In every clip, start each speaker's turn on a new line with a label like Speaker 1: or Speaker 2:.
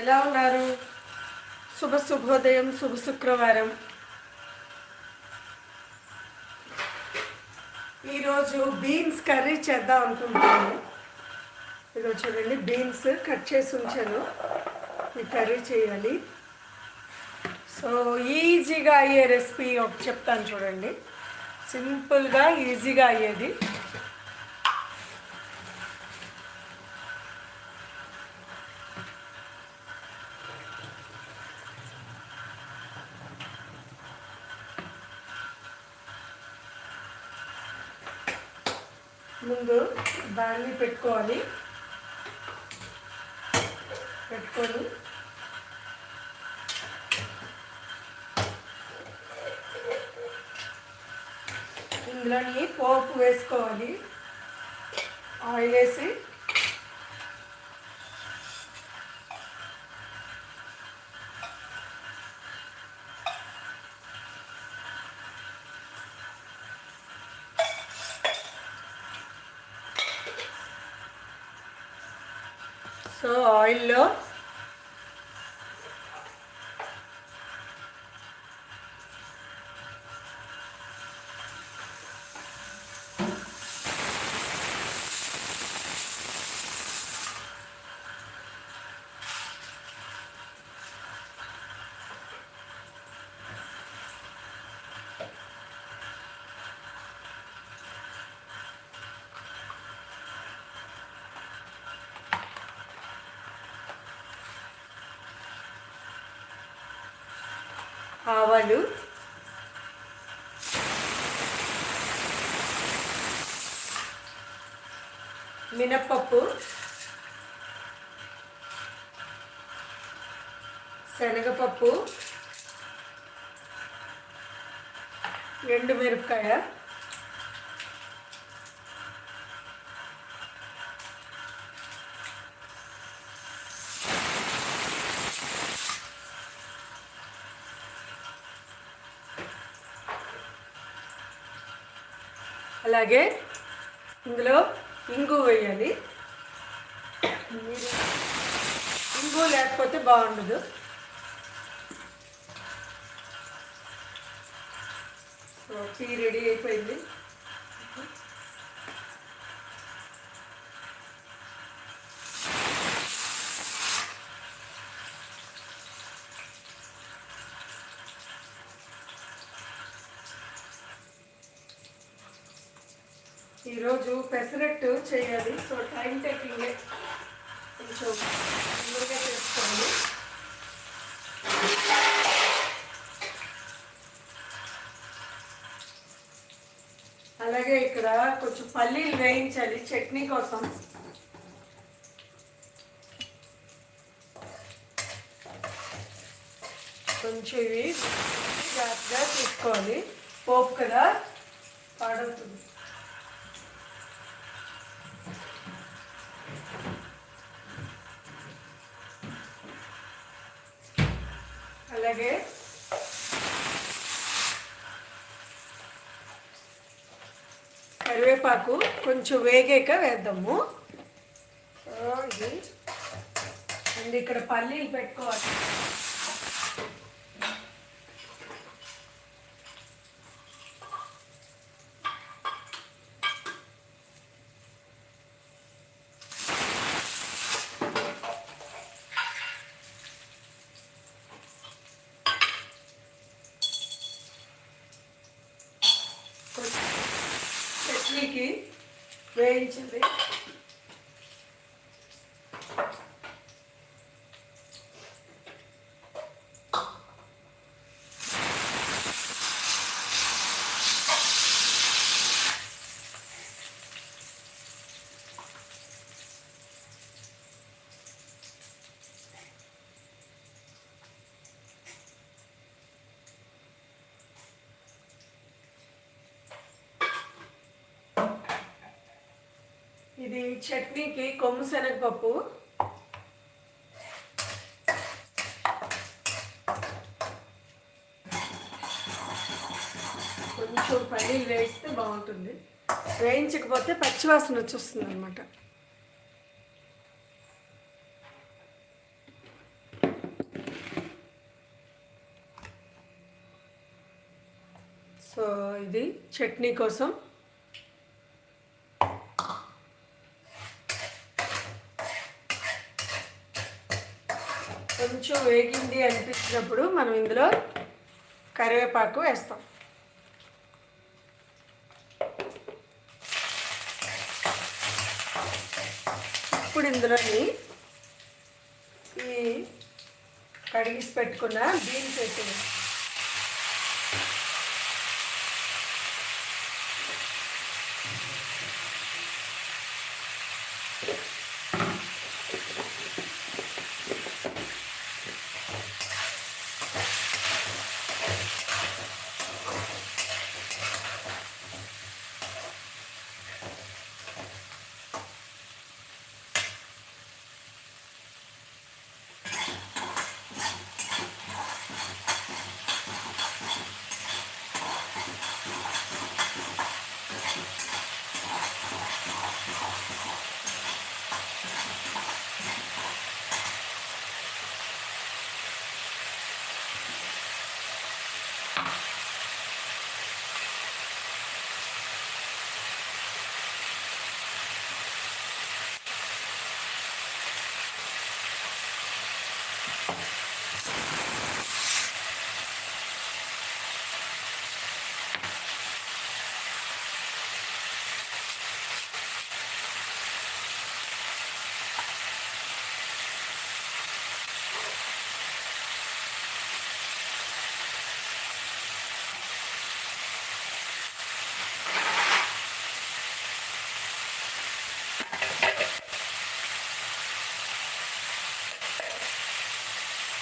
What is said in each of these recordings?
Speaker 1: ఎలా ఉన్నారు? శుభ శుభోదయం శుభ శుక్రవారం. ఈరోజు బీన్స్ కర్రీ చేద్దాం అనుకుంటున్నాను. ఈరోజు చూడండి బీన్స్ కట్ చేసి ఉంచాను. ఈ కర్రీ చేయాలి. సో ఈజీగా అయ్యే రెసిపీ ఒకటి చెప్తాను చూడండి. సింపుల్గా ఈజీగా అయ్యేది ముందు బాణలి పెట్టుకోవాలి పెట్టుకొని. ఇందులోని పోపు వేసుకోవాలి. ఆయిల్ వేసి సో ఆవాలు. మినప్పప్పు. శనగపప్పు. ఎండు మిరపకాయ. అలాగే ఇందులో ఇంగు వేయాలి. మీరు ఇంగు లేకపోతే బాగుండదు. టీ రెడీ అయిపోయింది. ఈరోజు పెసరట్టు చేయాలి. సో టైం టేకింగ్ కొంచెం తొందరగా చేసుకోండి. అలాగే ఇక్కడ కొంచెం పల్లీలు వేయించాలి చట్నీ కోసం. కొంచెం ఇవి జాగ్రత్తగా తీసుకోవాలి. పోపు కదా పాడవుతుంది అలాగే కరివేపాకు కొంచెం వేగాక వేద్దాము. ఇది. అండ్ ఇక్కడ పల్లీలు పెట్టుకోవాలి. ఇది చట్నీకి కొమ్ము శనగపప్పు కొంచెం పల్లీలు వేస్తే బాగుంటుంది. వేయించకపోతే పచ్చివాసన వచ్చేస్తుంది అనమాట సో ఇది చట్నీ కోసం. కొంచెం వేగింది అనిపించినప్పుడు మనం ఇందులో కరివేపాకు వేస్తాం. ఇప్పుడు ఇందులోని ఈ కడిగిసి పెట్టుకున్న బీన్స్ వేసేది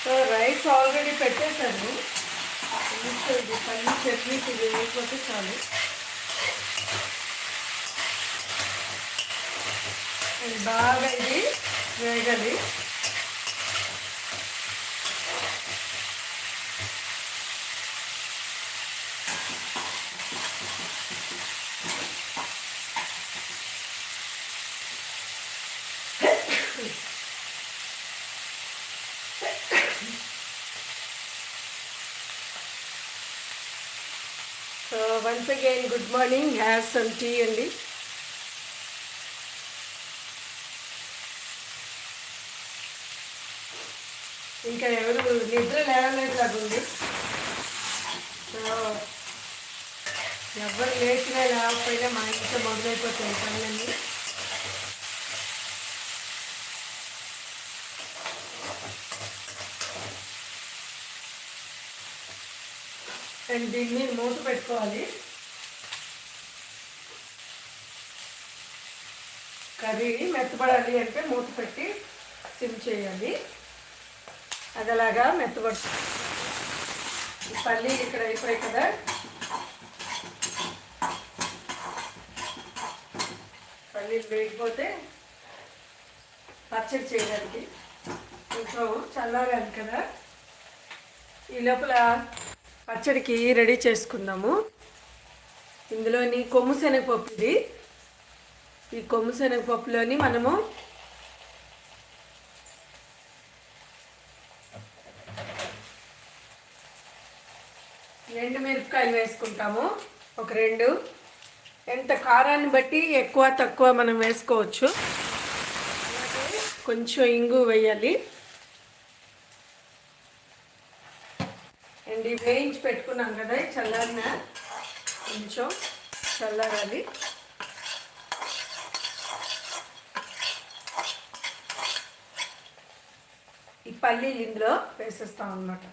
Speaker 1: సో రైస్ ఆల్రెడీ పెట్టేశాను. కొంచెం ఇది పల్లి చట్నీకి ఇది వేయకపోతే చాలు బాగా ఇది వేగాలి so once again good morning have some tea అండి ఇంకా ఎవరు నిద్ర లేవలేదు సో ఎవరు లేచినా లేకపోయినా మా ఇంట్లో మొదలైపోతాయి పనులన్నీ. అండ్ దీన్ని మూత పెట్టుకోవాలి. అది మెత్తబడాలి అంటే మూత పెట్టి సిమ్ చేయాలి. అది అలాగా మెత్తబడుతుంది పల్లీలు ఇక్కడ అయిపోయాయి కదా. పల్లీలు వేయకపోతే పచ్చడి చేయడానికి. కొంచెం చల్లారాలి కదా. ఈ లోపల పచ్చడికి రెడీ చేసుకుందాము. ఇందులోని కొమ్ము శనగపప్పు ఇది. ఈ కొమ్ము శనగపప్పులోని మనము ఎండు మిరపకాయలు వేసుకుంటాము. ఒక రెండు. ఎంత కారాన్ని బట్టి ఎక్కువ తక్కువ మనం వేసుకోవచ్చు. అలాగే కొంచెం ఇంగు వేయాలి. అండ్ ఇవి వేయించి పెట్టుకున్నాం కదా చల్లారిన కొంచెం చల్లారాలి. పల్లీలు ఇందులో వేసేస్తాం అన్నమాట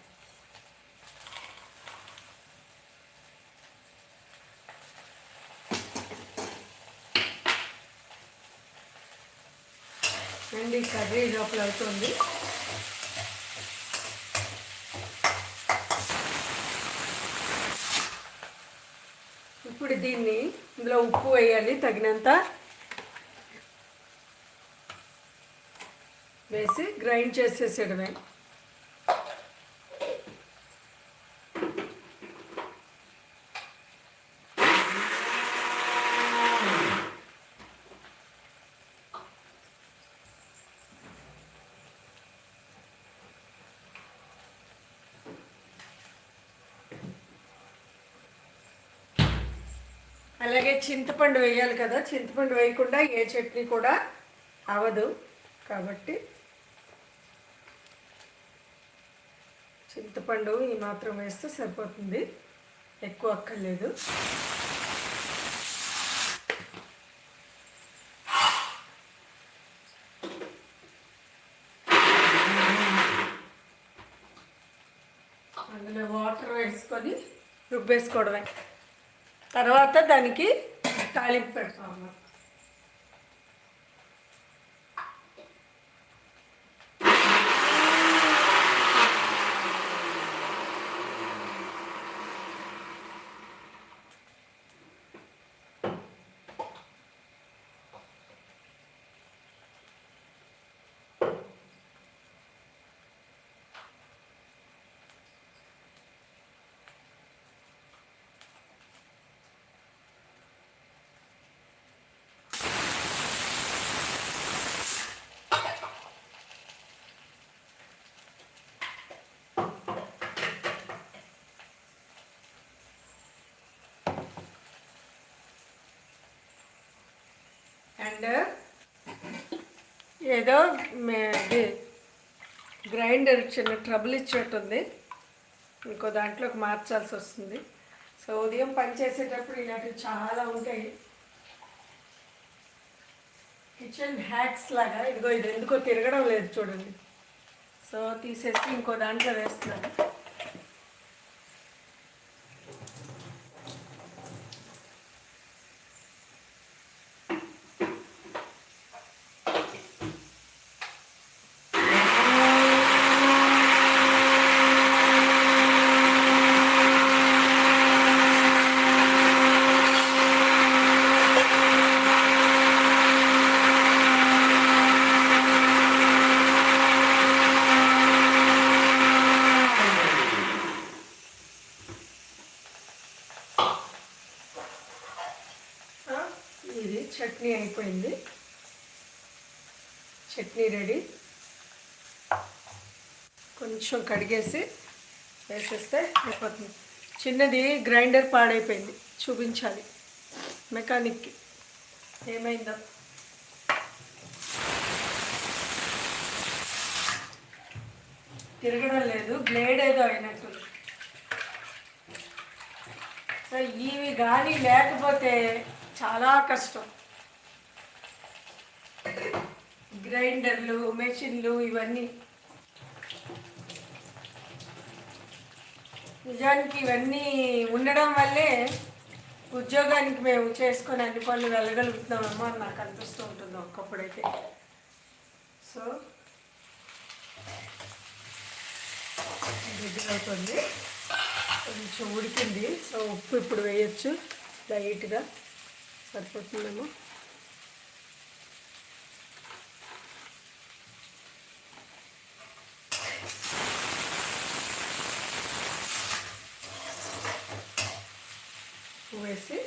Speaker 1: అండి కర్రీ లోపల అవుతుంది. ఇప్పుడు దీన్ని ఇందులో ఉప్పు వేయాలి తగినంత వేసి గ్రైండ్ చేసేసేయడమే. అలాగే చింతపండు వేయాలి కదా చింతపండు వేయకుండా ఏ చట్నీ కూడా అవదు కాబట్టి చింతపండు ఈ మాత్రం వేస్తే సరిపోతుంది. ఎక్కువ అక్కర్లేదు. అందులో వాటర్ వేసుకొని రుబ్బేసుకోవడమే. తర్వాత దానికి తాలింపు పెడతాము అండ్ ఏదో ఇది గ్రైండర్ చిన్న ట్రబుల్ ఇచ్చినట్టుంది. ఇంకో దాంట్లోకి మార్చాల్సి వస్తుంది. సో ఉదయం పని చేసేటప్పుడు ఇలాంటివి చాలా ఉంటాయి. కిచెన్ హ్యాక్స్ లాగా ఇదిగో ఇది ఎందుకో తిరగడం లేదు చూడండి. సో తీసేసి ఇంకో దాంట్లో వేస్తున్నాను ఆ, ఇది చట్నీ అయిపోయింది చట్నీ రెడీ. కొంచెం కడిగేసి వేసేస్తే అయిపోతుంది. చిన్నది గ్రైండర్ పాడైపోయింది. చూపించాలి. మెకానిక్కి. ఏమైందో? తిరగడం లేదు. బ్లేడ్ ఏదో అయినట్టు సో ఇవి కానీ లేకపోతే చాలా కష్టం. గ్రైండర్లు మెషిన్లు ఇవన్నీ. నిజానికి ఇవన్నీ ఉండడం వల్లే ఉద్యోగానికి మేము చేసుకొని అన్ని పనులు వెళ్ళగలుగుతున్నామేమో అని నాకు అనిపిస్తూ ఉంటుంది ఒక్కప్పుడైతే సో దగ్గర అవుతుంది కొంచెం ఉడికింది. సో ఉప్పు ఇప్పుడు వేయచ్చు. లైట్గా సరిపోతుందేమో ఉప్పు వేసి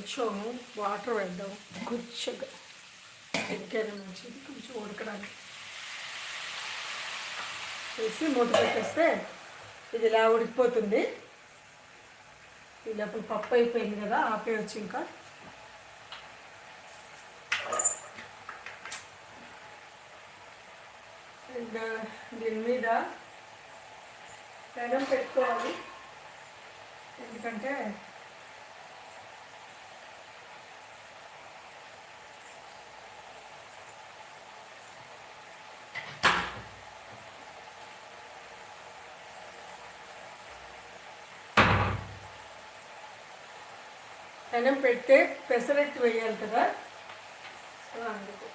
Speaker 1: కొంచెం వాటర్ వేద్దాం గుచ్చగా ఎగ్గైనా మంచిది కొంచెం ఉడకడానికి. వేసి మూత పెట్టేస్తే ఇది ఇలా ఉడికిపోతుంది. ఈ లోపల పప్పు అయిపోయింది కదా ఆపేయచ్చు ఇంకా. అండ్ దీని మీద పెనం పెట్టుకోవాలి. ఎందుకంటే పెనం పెడితే పెసరట్టు వేయాలి కదా. సో అందుకు.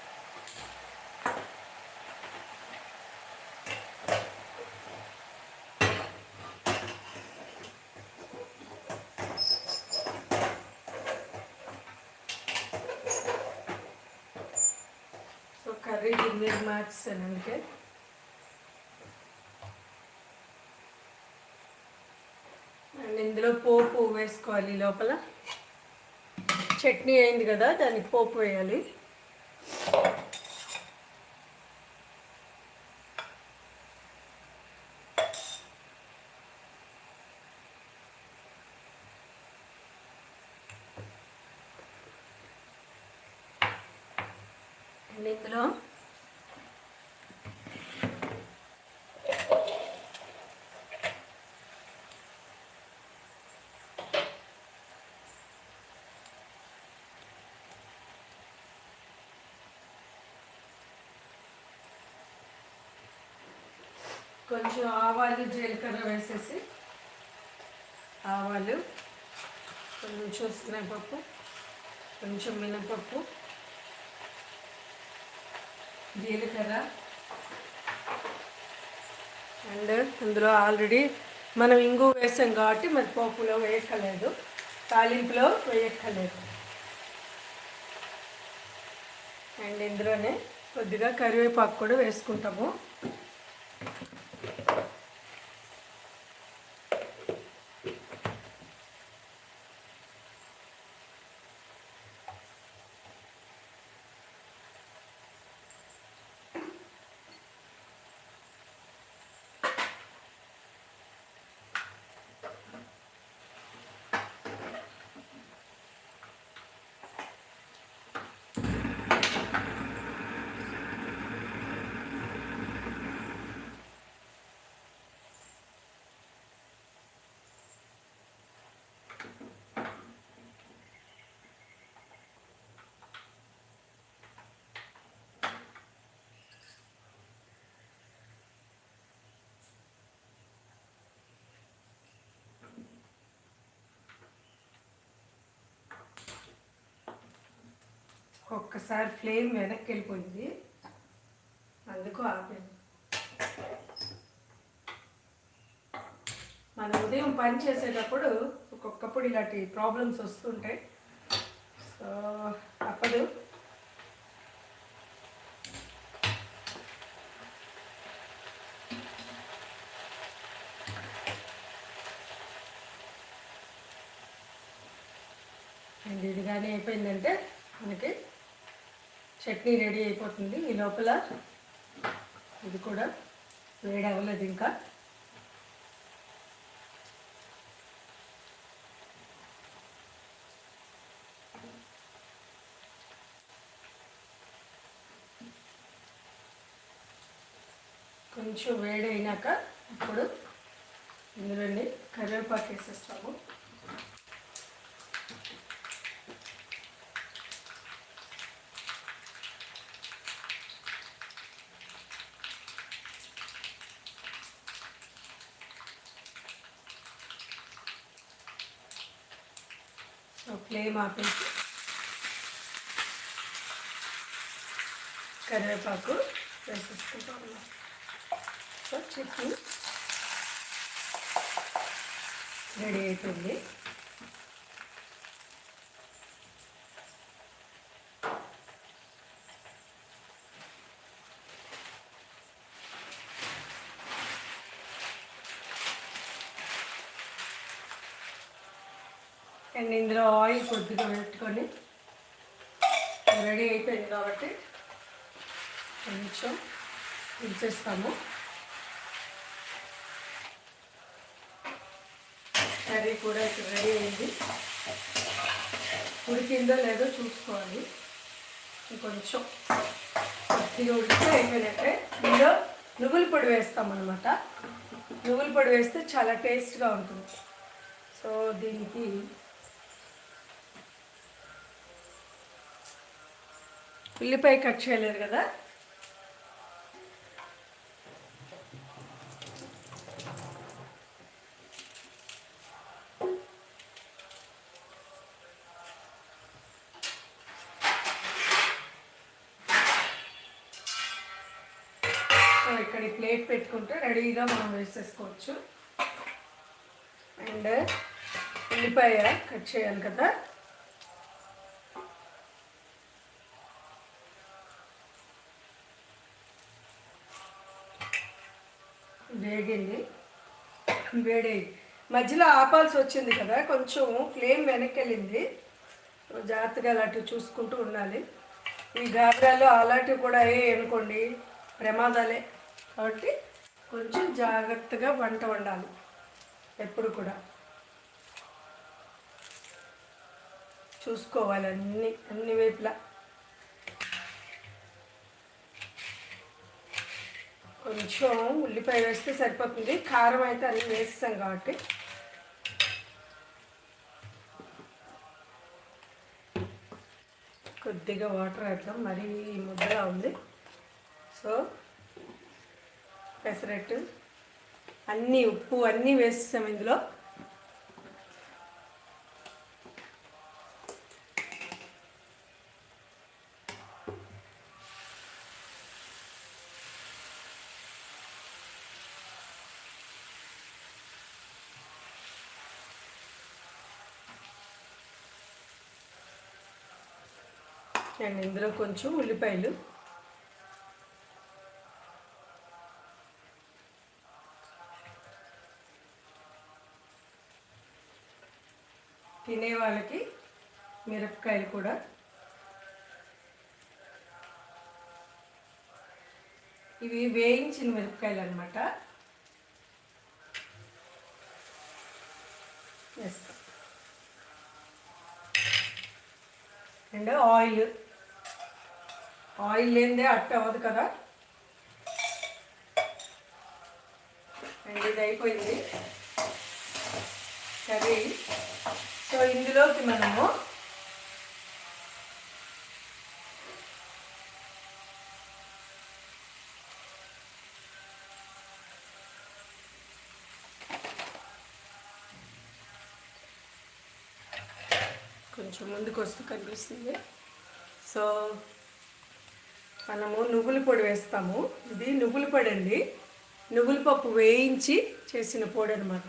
Speaker 1: సో కర్రీ గిన్నె మార్చేసాను మార్చాను అందుకే. అండ్ ఇందులో పోపు వేసుకోవాలి లోపల. చట్నీ అయింది కదా దానికి పోపు వేయాలి అండ్ ఇందులో కొంచెం ఆవాలు జీలకర్ర వేసేసి ఆవాలు కొంచెం శనగపప్పు కొంచెం మినపప్పు జీలకర్ర అండ్ ఇందులో ఆల్రెడీ మనం ఇంగు వేసాం కాబట్టి మరి పోపులో వేయక్కర్లేదు తాలింపులో వేయక్కర్లేదు. అండ్ ఇందులోనే కొద్దిగా కరివేపాకు కూడా వేసుకుంటాము. ఒక్కసారి ఫ్లేమ్ వెనక్కి వెళ్ళిపోయింది అందుకు ఆపాను మనం ఉదయం పని చేసేటప్పుడు ఒక్కొక్కప్పుడు ఇలాంటి ప్రాబ్లమ్స్ వస్తుంటాయి. సో అప్పుడు అండ్ ఇది కానీ అయిపోయిందంటే మనకి చట్నీ రెడీ అయిపోతుంది ఈ లోపల. ఇది కూడా వేడి అవ్వలేదు ఇంకా. కొంచెం వేడి అయినాక ఇప్పుడు ఇందులోని కరివేపాకు వేసేస్తాము సో ఫ్లేమ్ ఆపేసి కరివేపాకు వేసేసుకుంటాం సో చట్నీ రెడీ అయిపోయింది అండ్ ఇందులో ఆయిల్ కొద్దిగా పెట్టుకొని రెడీ అయిపోయింది కాబట్టి కొంచెం ఇచ్చేస్తాము కర్రీ కూడా ఇక్కడ రెడీ అయింది. ఉడికిందో లేదో చూసుకోవాలి. కొంచెం కొద్దిగా ఉడికితే అయిపోయినట్టే. ఇందులో నువ్వుల పొడి వేస్తాం అనమాట నువ్వుల పొడి వేస్తే చాలా టేస్ట్గా ఉంటుంది. సో దీనికి ఉల్లిపాయ కట్ చేయలేదు కదా? ఇక్కడ ఈ ప్లేట్ పెట్టుకుంటే రెడీగా మనం వేసేసుకోవచ్చు. అండ్ ఉల్లిపాయ కట్ చేయాలి కదా? వేడి మధ్యలో ఆపాల్సి వచ్చింది కదా కొంచెం ఫ్లేమ్ వెనక్కి వెళ్ళింది జాగ్రత్తగా అలాంటివి చూసుకుంటూ ఉండాలి. ఈ గాబరాలు అలాంటివి కూడా అయ్యాయి అనుకోండి ప్రమాదాలే. కాబట్టి కొంచెం జాగ్రత్తగా వంట వండాలి ఎప్పుడు కూడా. చూసుకోవాలి అన్ని అన్ని వైపులా. కొంచెం ఉల్లిపాయ వేస్తే సరిపోతుంది. కారం అయితే అన్నీ వేస్తాం కాబట్టి. కొద్దిగా వాటర్ వేద్దాం. మరీ ముద్దగా ఉంది. సో పెసరట్టు అన్నీ ఉప్పు అన్నీ వేస్తాం ఇందులో. అండ్ ఇందులో కొంచెం ఉల్లిపాయలు. తినే వాళ్ళకి మిరపకాయలు కూడా. ఇవి వేయించిన మిరపకాయలు అనమాట ఎస్ అండ్ ఆయిల్. ఆయిల్ లేనిదే అట్ట అవ్వదు కదా. అండ్ ఇది అయిపోయింది. కర్రీ. సో ఇందులోకి మనము కొంచెం ముందుకు వస్తూ కనిపిస్తుంది. సో మనము నువ్వుల పొడి వేస్తాము. ఇది నువ్వుల పొడి అండి నువ్వుల పప్పు వేయించి చేసిన పొడి అనమాట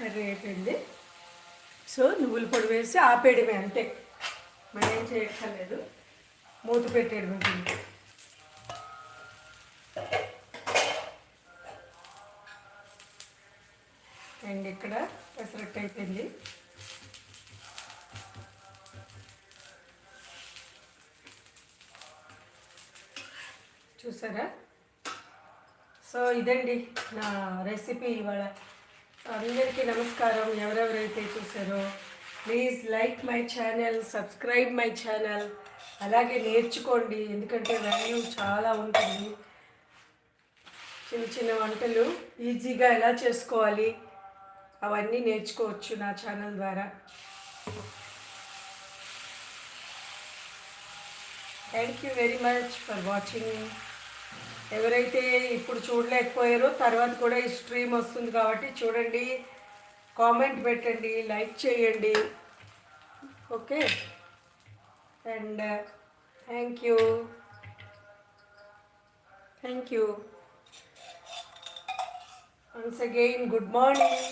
Speaker 1: కర్రీ అయిపోయింది. సో నువ్వుల పొడి వేసి ఆపేయడమే అంతే. మనం ఏం చేయక్కర్లేదు. మూత పెట్టేయడం ఉంటుంది అండ్ ఇక్కడ పెసరట్టు అయిపోయింది. చూసారా? సో ఇదండి నా రెసిపీ ఇవాళ. అందరికీ నమస్కారం. ఎవరెవరైతే చూసారో please like my channel subscribe my channel అలాగే నేర్చుకోండి ఎందుకంటే వాల్యూ చాలా ఉంటుంది. చిన్న చిన్న వంటలు ఈజీగా ఎలా చేసుకోవాలి అవన్నీ నేర్చుకోవచ్చు నా ఛానల్ ద్వారా. Thank you very much for watching ఎవరైతే ఇప్పుడు చూడలేకపోయారో తర్వాత కూడా ఈ స్ట్రీమ్ వస్తుంది కాబట్టి చూడండి. కామెంట్ పెట్టండి లైక్ చేయండి. Okay and thank you thank you once again good morning